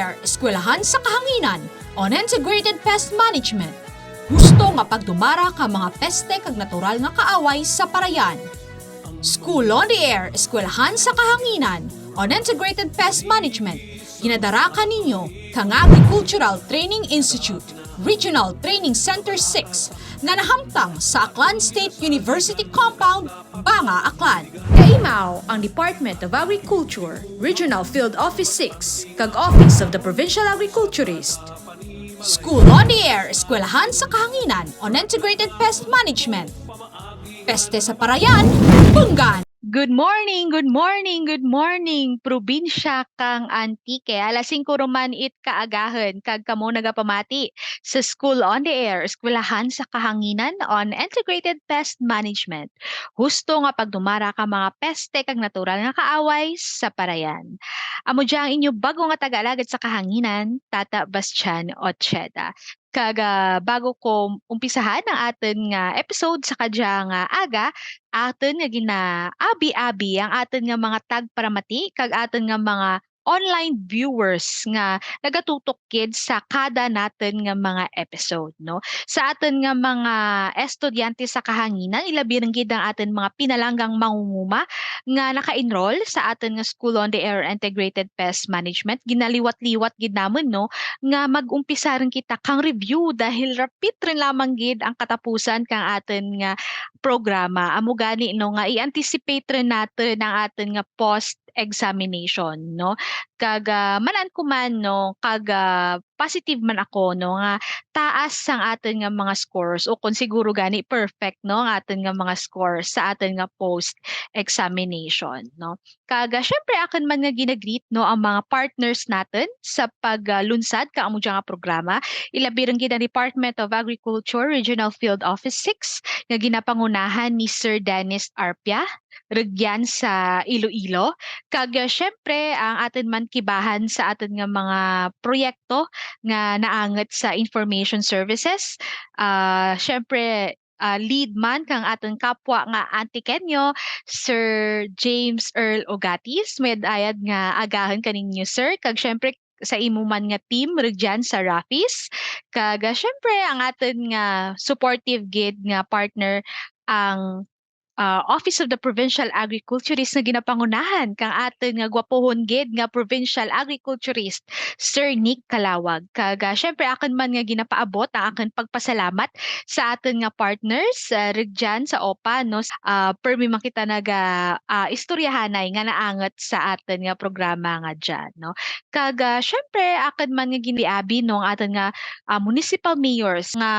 air, eskwelahan sa kahanginan on integrated pest management. Gusto nga pagdumara ka mga peste kag natural nga kaaway sa parayan. School on the Air, eskwelahan sa kahanginan on integrated pest management. Ginadara ka ninyo kang Agricultural Training Institute, Regional Training Center 6, nga nahamtang sa Aklan State University Compound, Banga, Aklan. Kaimaw ang Department of Agriculture, Regional Field Office 6, kag Office of the Provincial Agriculturist. School on the Air, eskwelahan sa kahanginan on integrated pest management. Peste sa parayan, bunggan! Good morning, good morning, good morning. Probinsya kang Antique. Alas 5 roman it kaagahan kag kamo nagapamati sa School on the Air, eskwelahan sa kahanginan on integrated pest management. Husto nga pagdumara ka mga peste kag natural nga kaaway sa parayan. Amo ang inyo bago nga tagalagad sa kahanginan, Tata Bastian Ocheda. Kaga bago ko umpisahan ang aton nga episode sa kadya nga aga, aton nga gina abi-abi ang aton nga mga tagparamati kag aton nga mga online viewers nga nagatutok kid sa kada natin nga mga episode no? Sa aton nga mga estudyante sa kahanginan ilabi rin gid ang aton mga pinalanggang mangunguma nga naka-enroll sa aton nga School on the Air Integrated Pest Management. Ginaliwat-liwat gid namon no? Nga mag-umpisa rin kita kang review dahil rapid rin lamang gid ang katapusan kang aton nga programa amo gani no nga i-anticipate rin natin ang aton nga post examination no? Kaga manan ko man no kaga positive man ako no nga taas ang aton nga mga scores o kung siguro gani perfect no ang aton nga mga scores sa aton nga post examination no. Kaga syempre akan man nga ginagreet no ang mga partners natin sa paglunsad ka amo nga programa. Ilabi rin gid ang Department of Agriculture Regional Field Office 6 nga ginapangunahan ni Sir Dennis Arpia Regyan sa Iloilo. Kag syempre ang atin man kibahan sa atin nga mga proyekto nga naangat sa information services. Uh, syempre uh, lead man kang aton kapwa nga Antikenyo Sir James Earl Ogatis. Med ayad nga agahan kaninyo sir. Kag syempre sa imo man nga team regyan sa Rafis. Kag uh, syempre ang aton nga supportive gid nga partner ang uh, Office of the Provincial Agriculturist na ginapangunahan kang aton nga gwapohon gid nga Provincial Agriculturist Sir Nick Kalawag. Kag uh, syempre akan man nga ginapaabot ang akan pagpasalamat sa aton nga partners uh, regyan sa OPA no? Uh, permi makita naga uh, istoryahanay nga naangat sa aton nga programa nga dyan no? Kag uh, syempre akan man nga giniabi no? Ang aton nga uh, municipal mayors nga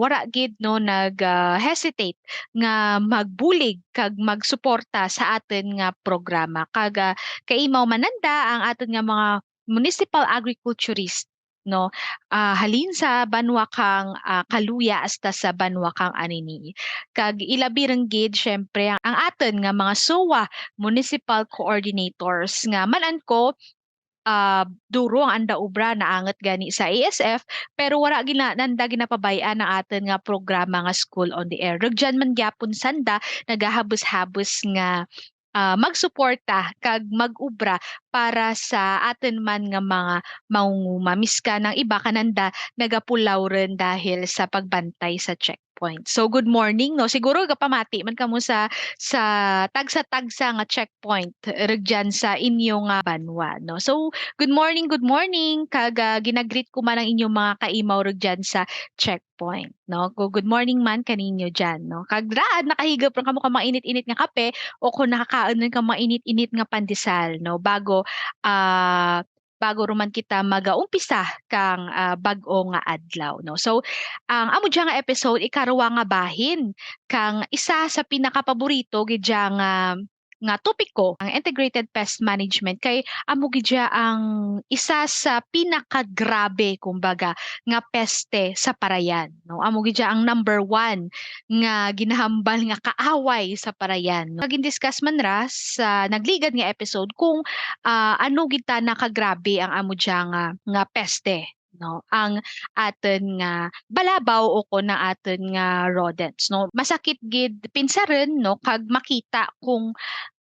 wara gid no? Nag uh, hesitate nga magbuli bulig kag magsuporta sa atin nga programa. Kag uh, kaimaw mananda ang aton nga mga municipal agriculturist no? Uh, halin sa banwakang uh, kaluya hasta sa banwakang anini. Kag ilabi gid syempre ang, ang aton nga mga SOA municipal coordinators nga manan ko uh, duro ang anda ubra na angat gani sa ASF pero wala gina nanda ginapabayaan ang atin nga programa nga School on the Air. Rugjan man gyapon sanda nagahabos-habos nga uh, magsuporta kag magubra para sa atin man nga mga mangunguma miska ng iba kananda nagapulaw rin dahil sa pagbantay sa checkpoint. So good morning no. Siguro gapamati man kamo sa sa tagsa-tagsa nga checkpoint regyan sa inyong uh, banwa no. So good morning, good morning kag uh, ginagreet ko man ang inyong mga kaimaw regyan sa checkpoint no. Good morning man kaninyo diyan no. Kag raad nakahigop ra kamo ka mainit-init nga kape o kung nakakaon ka mainit-init nga pandesal no bago uh, bago ruman kita magaumpisa kang uh, bag-o nga adlaw no? So ang amo nga episode ikaruwa nga bahin kang isa sa pinakapaborito gid nga nga topiko ang integrated pest management kay amo gidya ang isa sa pinakagrabe kumbaga nga peste sa parayan no? Amo gidya ang number one nga ginahambal nga kaaway sa parayan no? Naging discuss man ra sa nagligad nga episode kung uh, ano gid ta nakagrabe ang amo nga nga peste no? Ang aton nga balabaw o ko na aton nga rodents no? Masakit gid pinsa rin no? Kag makita kung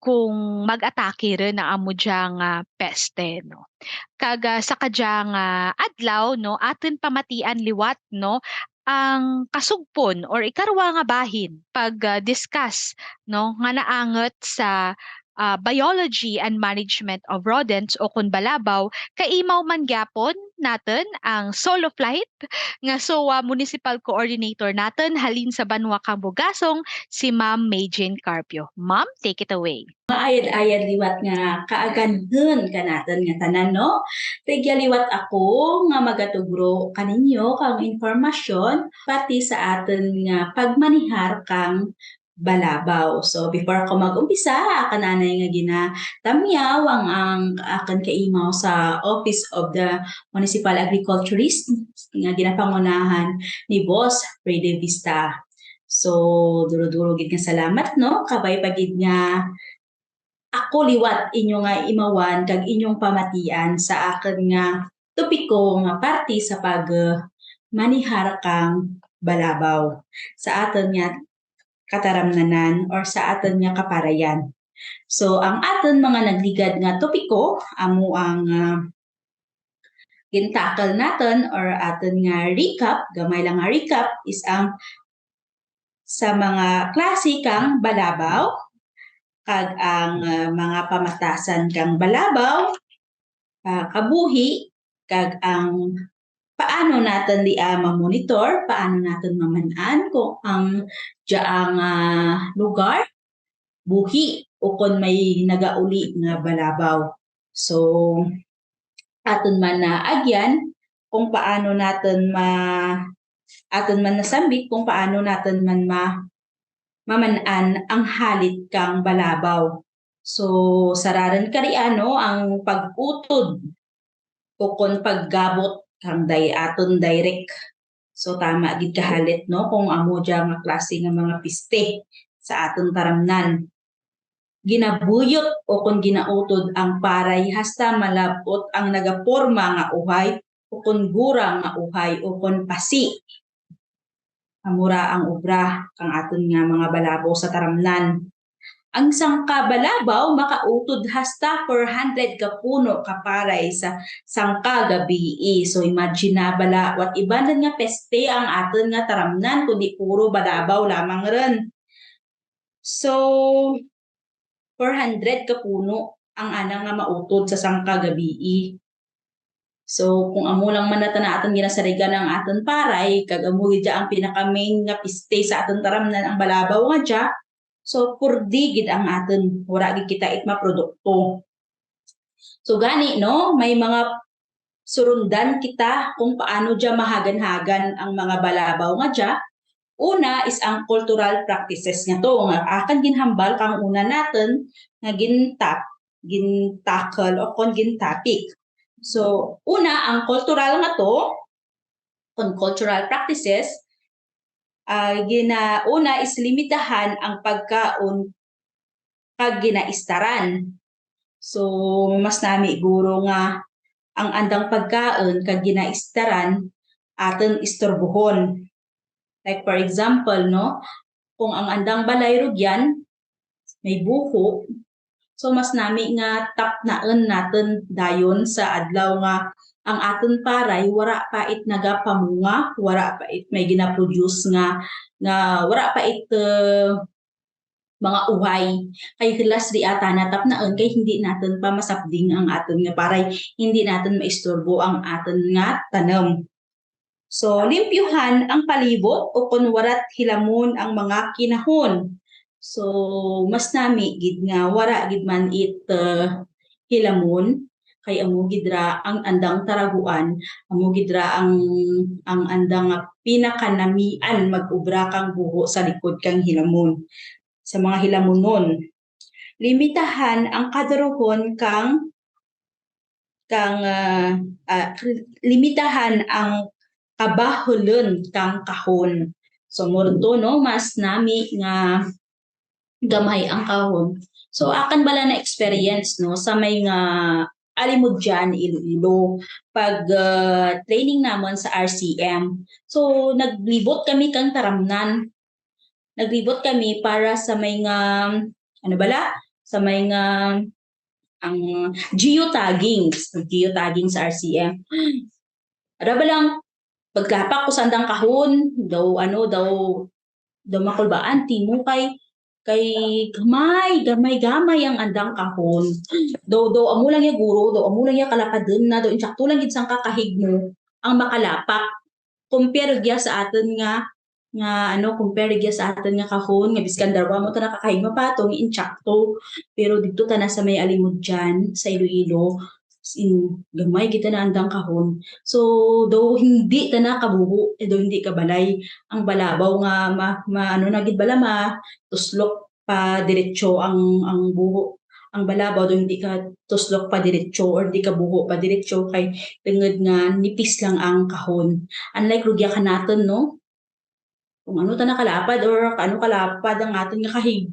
kung mag-atake rin na amo diyang nga peste no. Kaga sa kadyang nga adlaw no? Aton pamatian liwat no? Ang kasugpon or ikarwa nga bahin pag ah, discuss no? Nga naanget sa ah, biology and management of rodents o kun balabaw kaimaw man gyapon natin ang solo flight nga SOA Municipal Coordinator natin halin sa Banwa kang Bugasong si Ma'am Majin Carpio. Ma'am, take it away. Ayad-ayad liwat nga kaaganhon ka natin nga tanan no. Tigya liwat ako nga magatugro kaninyo kang informasyon pati sa atin nga pagmanihar kang balabaw. So before ako mag-umpisa, akan anay nga ginatamyaw ang ang akan kaimaw sa Office of the Municipal Agriculturist nga ginapangunahan ni Boss Freddy Vista. So duro-duro gid nga salamat no kabay pagid nga ako liwat inyo nga imawan kag inyong pamatian sa akin nga topiko nga party sa pag manihar kang balabaw sa aton nga kataramnanan or sa aton nga kaparayan. So ang aton mga nagligad nga topiko amo ang uh, gintakal naton or aton nga recap, gamay lang nga recap is ang sa mga klase kang balabaw, kag ang uh, mga pamatasan kang balabaw, uh, kabuhi, kag ang paano natin di uh, ma-monitor, paano natin mamanan kung ang diyaang uh, lugar, buhi, o kung may nagauli nga balabaw. So, aton man na agyan kung paano natin ma aton man nasambit kung paano natin man ma mamanan ang halit kang balabaw. So, sararan kari ano ang pag-utod o kung paggabot kang day aton direct. So, tama gid kahalit no kung amo dya nga klase nga mga piste sa aton taramnan. Ginabuyot o kung ginautod ang paray hasta malabot ang nagaporma nga uhay o kung gura nga uhay o kung pasi amura ang obra kang aton nga mga balabaw sa taramnan. Ang sangka balabaw makautod hasta 400 ka puno kaparay sa sangka gabi. So imagine na bala wat iba nga peste ang aton nga taramnan kundi puro balabaw lamang ren. So 400 ka puno ang anang nga mautod sa sangka gabi. So kung amo lang man nata na aton ginasarigan ang aton paray kag amo ang pinaka main nga piste sa aton taramnan ang balabaw nga dya. So purdi gid ang aton wala gid kita it maprodukto. So gani no may mga surundan kita kung paano dya mahagan-hagan ang mga balabaw nga dya. Una is ang cultural practices nga to nga akan ginhambal kang una natin nga gintap gintakal o kon gintapik. So, una, ang cultural nga to, kung cultural practices, uh, gina, una is limitahan ang pagkaon kag ginaistaran. So, mas nami guro nga ang andang pagkaon kag ginaistaran aton istorbohon. Like for example, no, kung ang andang balay rugyan may buho, So mas nami nga tap naan natin dayon sa adlaw nga ang aton paray wara pa it nagapamunga, wara pa it may gina-produce nga nga wara pa it uh, mga uhay. Kay hilas di ata natap naan kay hindi natin pa masapding ang aton nga paray hindi natin maistorbo ang aton nga tanom. So, limpyuhan ang palibot o kung warat hilamon ang mga kinahon. So mas nami gid nga wara gid man it uh, hilamon kay amo gidra ang andang taraguan. Amo gidra ang ang andang pinakanamian mag-ubra kang buho sa likod kang hilamon. Sa mga hilamonon limitahan ang kadaruhon kang kang uh, uh, limitahan ang kabahulon kang kahon. So murto no mas nami nga gamay ang kahon. So akan bala na experience no sa may nga alimod dyan, Iloilo, pag uh, training namon sa RCM. So naglibot kami kang taramnan. Naglibot kami para sa may nga ano bala sa may nga ang geotagging, geotagging sa RCM. Ara ba lang pagkapak ko sa andang kahon, daw ano daw daw makulbaan timo kay gamay, gamay, gamay ang andang kahon. Daw daw amo lang ya guro, daw amo lang ya kalapadon na daw insakto lang gid sang kakahig mo ang makalapak. Compare gya sa atin nga nga ano compare gya sa atin nga kahon nga biskan darwa mo ta nakakahig mapatong insakto pero dito ta na sa may alimod dyan sa Iloilo in gamay kita na andang kahon. So daw hindi ta na kabuho eh daw hindi ka balay ang balabaw nga ma, ma ano na gid bala ma tuslok pa diretso ang ang buho. Ang balabaw daw hindi ka tuslok pa diretso or di ka buho pa diretso kay tungod nga nipis lang ang kahon. Unlike rugya ka naton no? Kung ano ta nakalapad or ano kalapad ang aton nga kahig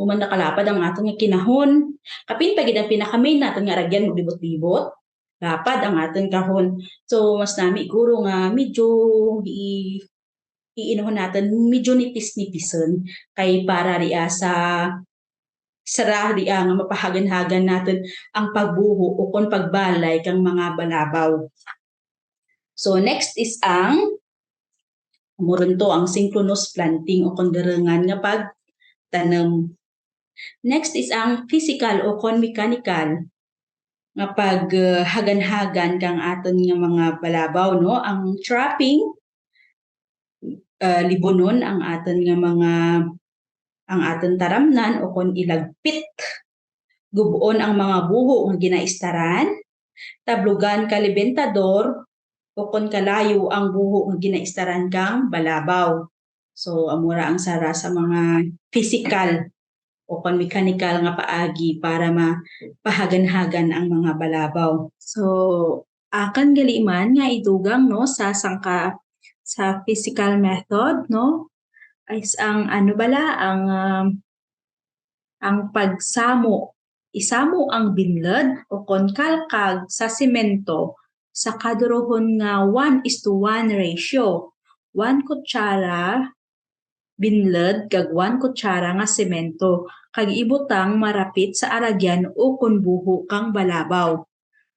kung man nakalapad ang aton nga kinahon. Kapin pa gid ang pinaka-main naton nga ragyan maglibot-libot lapad ang aton kahon. So mas nami guro nga medyo i iinuhon natin medyo nipis-nipison kay para riya sa sara riya nga mapahagan-hagan natin ang pagbuho o kon pagbalay kang mga balabaw. So next is ang Muron to ang synchronous planting o konderengan nga pagtanom. Next is ang physical o kon mechanical. Nga pag uh, hagan-hagan kang aton nga mga balabaw no? Ang trapping uh, libonon ang aton nga mga ang aton taramnan o kon ilagpit. Gubuon ang mga buho nga ginaistaran tablugan kalibentador o kon kalayo ang buho nga ginaistaran kang balabaw. So amura ang sara sa mga physical o kon mechanical nga paagi para mapahagan-hagan ang mga balabaw. So akan gali man nga idugang no sa sangka sa physical method no is ang ano bala ang um, ang pagsamo isamo ang binlad o kon kalkag sa semento sa kadurohon nga 1 is to 1 ratio. 1 kutsara binlad kag 1 kutsara nga semento kag ibutang marapit sa aragyan o kun buho kang balabaw.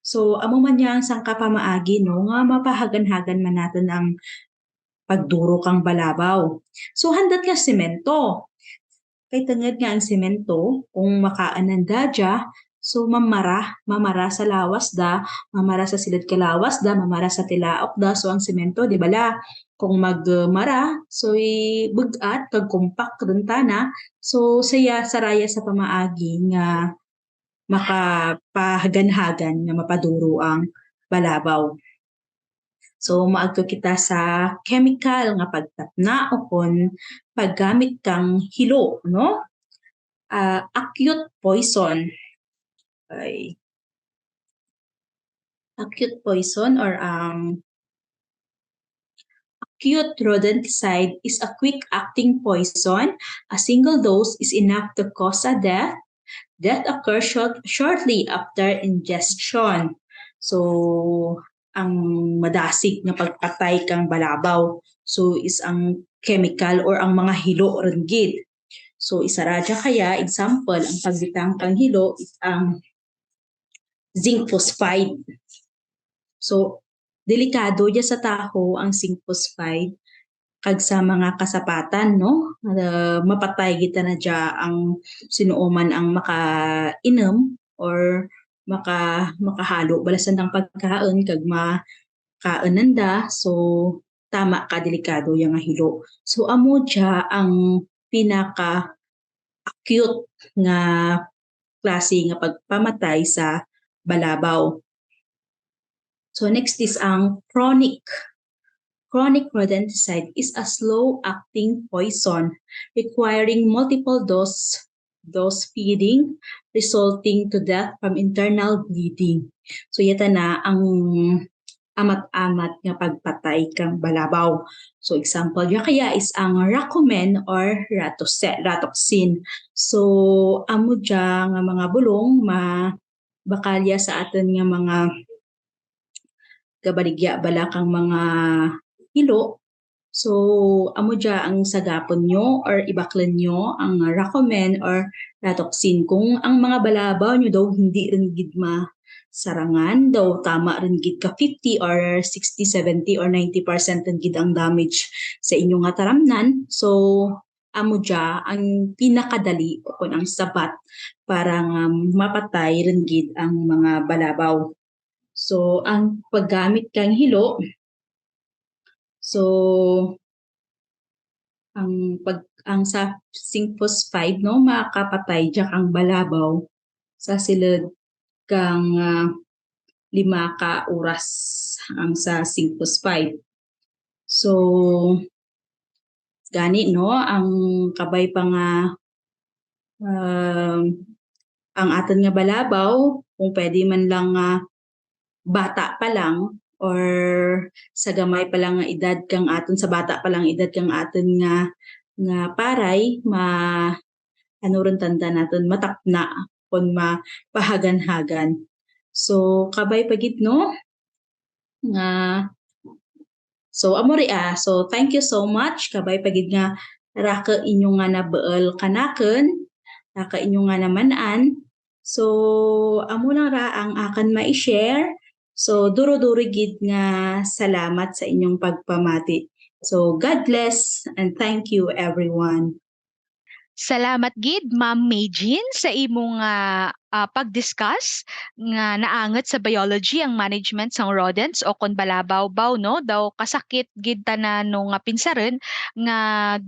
So amo man niya ang sangka pamaagi no nga mapahagan-hagan man natin ang pagduro kang balabaw. So handat nga semento. Kay tangad nga ang semento kung makaananda dya So mamara, mamara sa lawas da, mamara sa silid kalawas da, mamara sa tilaok da. So ang semento, di bala, kung magmara, so bugat, kag compact na, so saya saraya sa pamaagi nga makapahagan-hagan nga mapaduro ang balabaw. So maagto kita sa chemical nga pagtapna o kon paggamit kang hilo, no? Uh, acute poison ay acute poison or um, acute rodenticide is a quick-acting poison. A single dose is enough to cause a death. Death occurs short, shortly after ingestion. So, ang madasig na pagpatay kang balabaw. So, is ang chemical or ang mga hilo ringgit. So, isa radya kaya, example, ang pagbitang kang hilo is ang zinc phosphide. So, delikado dya sa taho ang zinc phosphide kag sa mga kasapatan, no? Uh, mapatay kita na dya ang sinuoman ang makainom or maka makahalo balasan ng pagkaon kag makaananda so tama ka delikado nga hilo so amo dya ang pinaka acute nga klase nga pagpamatay sa balabaw. So next is ang chronic. Chronic rodenticide is a slow-acting poison requiring multiple dose dose feeding resulting to death from internal bleeding. So yata na ang amat-amat nga pagpatay kang balabaw. So example ya kaya is ang racomen or ratoxin. So amo dya nga mga bulong ma bakalya sa aton nga mga kabaligya bala kang mga hilo So, amo dya ang sagapon nyo or ibaklan nyo ang recommend or ratoksin kung ang mga balabaw nyo daw hindi rin gid ma sarangan daw tama rin gid ka 50 or 60, 70 or 90% rin gid ang damage sa inyong nga taramnan. So, amo dya ang pinakadali o kung ang sabat para nga mapatay rin gid ang mga balabaw. So, ang paggamit kang hilo, so, ang pag ang sa Syncfos 5 no makapatay dya kang balabaw sa silid kang ah, lima ka oras ang sa Syncfos 5. So gani no ang kabay pa nga um, ang aton nga balabaw kung pwede man lang nga bata pa lang or sa gamay pa lang nga edad kang aton sa bata pa lang edad kang aton nga nga paray ma ano rin tanda naton matapna kon mapahagan-hagan. So kabay pagid no nga So amo ri ah. So thank you so much kabay pagid nga raka inyo nga nabeol kanaken raka inyo nga naman-an. So amo lang ra ang akan ma-share. So duro-duro gid nga salamat sa inyong pagpamati. So God bless and thank you everyone. Salamat gid Ma'am Maygin sa imong ah, ah, pag-discuss nga naangat sa biology ang management sang rodents o kon balabaw-baw no? Daw kasakit gid tanan no nga pinsaron nga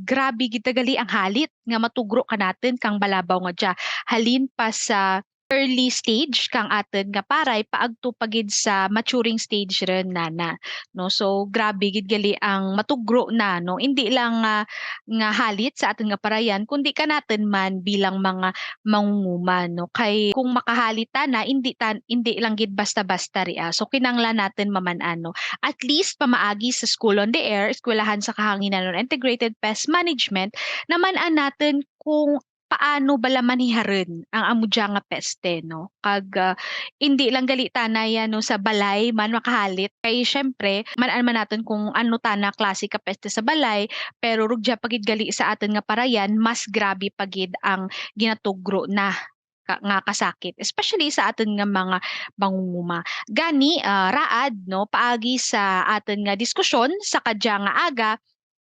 grabe gid tagali ang halit nga matugro ka natin kang balabaw nga dya halin pa sa early stage kang aton nga paray paagto pa gid sa maturing stage ren nana no? So grabe gid gali ang matugro na no? Hindi lang nga nga halit sa aton nga parayan kundi ka natin man bilang mga mangunguma no? Kay kung makahalita na hindi tan hindi lang gid basta-basta ri ah. so kinanglan natin maman-an no? At least pamaagi sa school on the air eskwelahan sa kahanginan on integrated pest management naman-an natin kung paano bala maniharon ang amo dya nga peste no? Kag ah, hindi lang gali tanay no sa balay man makahalit kay syempre man man natin kung ano tana klase ka peste sa balay pero rugja pagid gali sa aton nga parayan mas grabe pagid ang ginatugro na ka- nga kasakit especially sa aton nga mga bangunguma gani ah, raad no paagi sa aton nga diskusyon sa kadya nga aga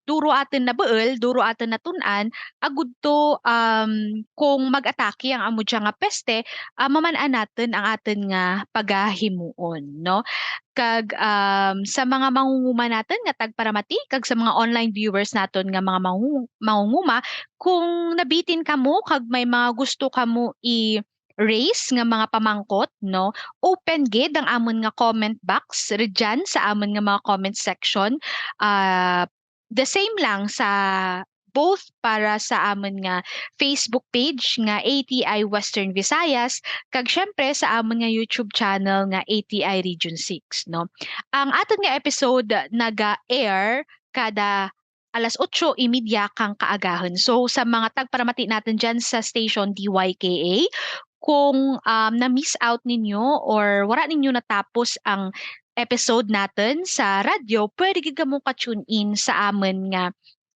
duro atin na beul, duro atin na tunan, agud to um, kung mag-atake ang amo nga peste, uh, maman-an natin ang atin nga pagahimuon, no? Kag um, sa mga mangunguma natin nga tagparamati, kag sa mga online viewers naton nga mga mangu- mangunguma, kung nabitin ka mo, kag may mga gusto ka mo i raise nga mga pamangkot no open gid ang amon nga comment box re dyan sa amon nga mga comment section uh, the same lang sa both para sa amon nga Facebook page nga ATI Western Visayas kag syempre sa amon nga YouTube channel nga ATI Region 6 no. Ang aton nga episode naga-air kada alas 8:30 kang kaagahon. So sa mga tagparamati natin diyan sa station DYKA kung um, na-miss out ninyo or wala ninyo natapos ang episode natin sa radyo, pwede gid mo ka-tune in sa amon nga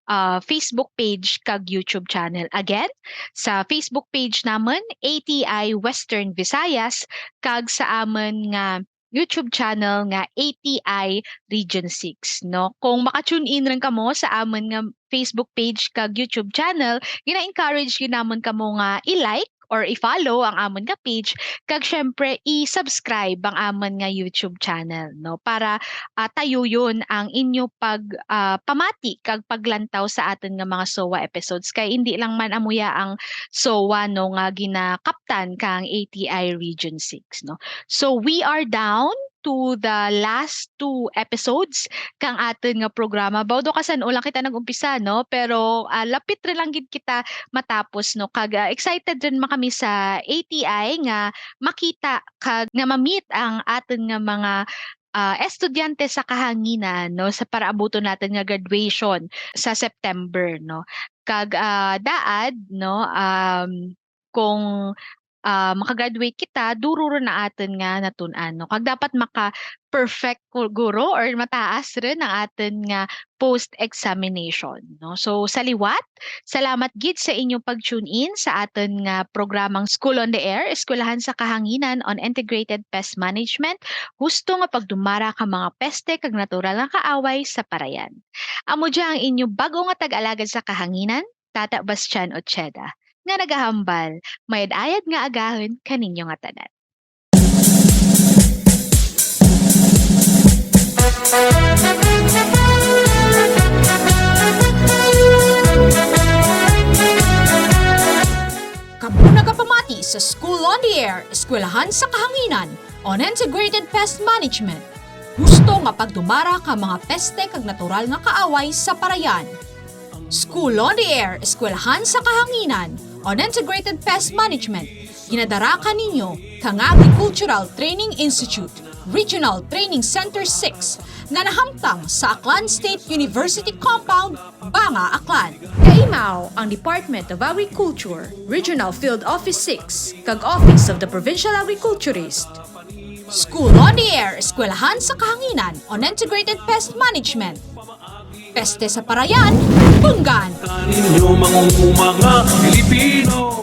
ah, Facebook page kag YouTube channel. Again, sa Facebook page namon ATI Western Visayas kag sa amon nga YouTube channel nga ATI Region 6 no kung maka-tune in rin kamo sa amon nga Facebook page kag YouTube channel gina-encourage ginamon kamo nga i-like or i-follow ang amon nga page kag syempre i-subscribe ang amon nga YouTube channel no? Para ah, tayo yun ang inyo pag ah, pamati kag paglantaw sa aton nga mga SOA episodes. Kay hindi lang man amuya ang SOA no nga ginakaptan kang ATI Region 6 no? So we are down to the last two episodes kang aton nga programa. Bawdo kasan ulang kita nag-umpisa no? Pero ah, lapit ra lang gid kita matapos no? Kag ah, excited rin man kami sa ATI nga makita kag nga ma-meet ang aton nga mga ah, estudyante sa kahanginan no? Sa para abuton natin nga graduation sa September no? Kag ah, daad no? Um kung ah, makagraduate kita duro ron na aton nga natun-an no kag dapat maka perfect ko- guro or mataas rin ang aton nga post examination no? So sa liwat salamat gid sa inyong pag-tune in sa aton nga programang School on the Air eskwelahan sa kahanginan on integrated pest management. Husto nga pagdumara ka mga peste kag natural nga kaaway sa parayan. Amo dya ang inyong bago nga tag-alagad sa kahanginan Tata Bastian Ocheda nga nagahambal mayad-ayad nga agahon kaninyo nga tanan Kamu nagapamati sa School on the Air, eskwelahan sa kahanginan on integrated pest management. Gusto nga pagdumara ka mga peste kag natural nga kaaway sa parayan. School on the Air, eskwelahan sa kahanginan on integrated pest management. Ginadara ka ninyo kang Agricultural Training Institute, Regional Training Center 6 na nahamtang sa Aklan State University Compound, Banga, Aklan. Kaimaw ang Department of Agriculture, Regional Field Office 6, kag Office of the Provincial Agriculturist. School on the Air, eskwelahan sa kahanginan on integrated pest management. Peste sa parayan, bunggan! Ninyo mga mga Pilipino